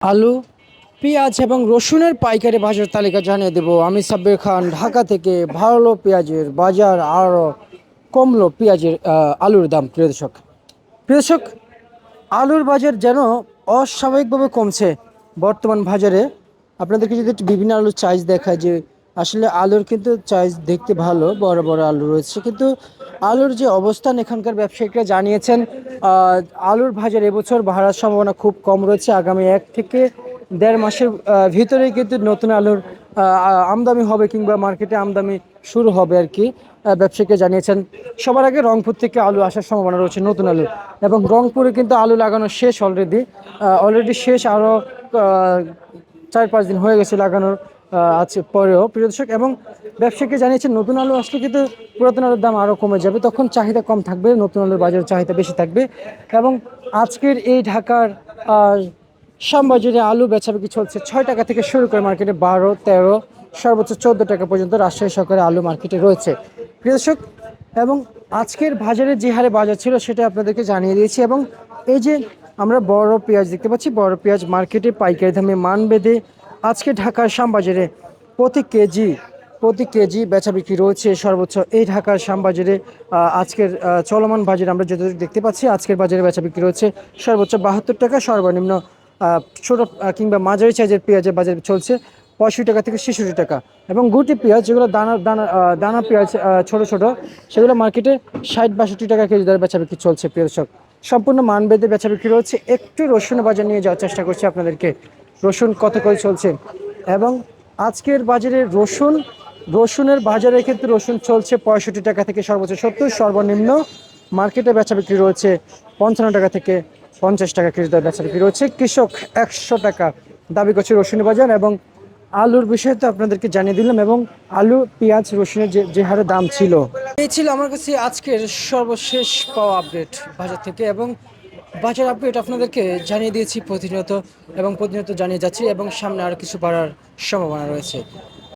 আলু, পেঁয়াজ এবং রসুনের পাইকারি বাজার তালিকা জানিয়ে দেব। আমি সাব্বির খান, ঢাকা থেকে ভালো পেঁয়াজের বাজার, আরও কমলো পেঁয়াজের আলুর দাম। প্রিয় দর্শক প্রিয় দর্শক, আলুর বাজার যেন অস্বাভাবিকভাবে কমছে। বর্তমান বাজারে আপনাদেরকে যদি একটু বিভিন্ন আলুর চাইজ দেখায় যে আসলে আলুর কিন্তু চাইজ দেখতে ভালো, বড় বড় আলু রয়েছে। কিন্তু আলুর যে অবস্থান এখানকার ব্যবসায়িকরা জানিয়েছেন আলুর বাজার এবছর বাড়ার সম্ভাবনা খুব কম রয়েছে। আগামী এক থেকে দেড় মাসের আহ, ভিতরেই কিন্তু নতুন আলুর আমদানি হবে কিংবা মার্কেটে আমদানি শুরু হবে আর কি ব্যবসায়ীকে জানিয়েছেন। সবার আগে রংপুর থেকে আলু আসার সম্ভাবনা রয়েছে নতুন আলু এবং রংপুরে কিন্তু আলু লাগানো শেষ অলরেডি অলরেডি শেষ আরও চার পাঁচ দিন হয়ে গেছে লাগানোর। আছে পরেও, প্রিয় দর্শক, এবং ব্যবসায়ীকে জানিয়েছেন নতুন আলু আসলে কিন্তু পুরাতন আলুর দাম আরও কমে যাবে। তখন চাহিদা কম থাকবে, নতুন আলুর বাজারের চাহিদা বেশি থাকবে। এবং আজকের এই ঢাকার শ্যামবাজারে আলু বেচাবেচি চলছে ছয় টাকা থেকে শুরু করে মার্কেটে বারো, তেরো, সর্বোচ্চ চোদ্দ টাকা পর্যন্ত রাজশাহী সরকারের আলু মার্কেটে রয়েছে। প্রিয় দর্শক, এবং আজকের বাজারে যে হারে বাজার ছিল সেটা আপনাদেরকে জানিয়ে দিয়েছি, এবং এই যে আমরা বড় পেঁয়াজ দেখতে পাচ্ছি, বড় পেঁয়াজ মার্কেটে পাইকারি দামে মান বেঁধে আজকে ঢাকার শ্যামবাজারে প্রতি কেজি প্রতি কেজি বেচা বিক্রি রয়েছে সর্বোচ্চ। এই ঢাকার শ্যামবাজারে আজকের চলমান বাজারে আমরা যতটুকু দেখতে পাচ্ছি, আজকের বাজারে বেচা বিক্রি রয়েছে সর্বোচ্চ বাহাত্তর টাকা, সর্বনিম্ন ছোটো কিংবা মাঝারি সাইজের পেঁয়াজের বাজার চলছে পঁয়ষট্টি টাকা থেকে ছেষট্টি টাকা। এবং গুটি পেঁয়াজ, যেগুলো দানা দানা দানা পেঁয়াজ ছোট ছোট, সেগুলো মার্কেটে ষাট, বাষট্টি টাকা কেজি দরে বেচা বিক্রি চলছে দর্শক। সম্পূর্ণ মান বেঁধে বেচা বিক্রি রয়েছে। একটু রসুন বাজার নিয়ে যাওয়ার চেষ্টা করছি আপনাদেরকে। রসুন কত করে চলছে? এবং আজকের বাজারে রসুন, রসুনের বাজারে ক্ষেত্রে রসুন চলছে পঁয়ষট্টি টাকা থেকে সর্বোচ্চ সত্তর, সর্বনিম্ন মার্কেটে বেচা বিক্রি রয়েছে পঞ্চান্ন টাকা থেকে পঞ্চাশ টাকা কেজি দরে বেচা বিক্রি রয়েছে। কৃষক একশো টাকা দাবি করছে রসুনের বাজার এবং আলুর বিষয়ে তো আপনাদেরকে জানিয়ে দিলাম এবং আলু, পেঁয়াজ, রসুনের যে যে হারে দাম ছিল। এই ছিল আমার কাছে আজকের সর্বশেষ পাওয়া আপডেট বাজার থেকে এবং বাজার আপডেট আপনাদেরকে জানিয়ে দিয়েছি প্রতিনিয়ত এবং প্রতিনিয়ত জানিয়ে যাচ্ছি এবং সামনে আরও কিছু বাড়ার সম্ভাবনা রয়েছে।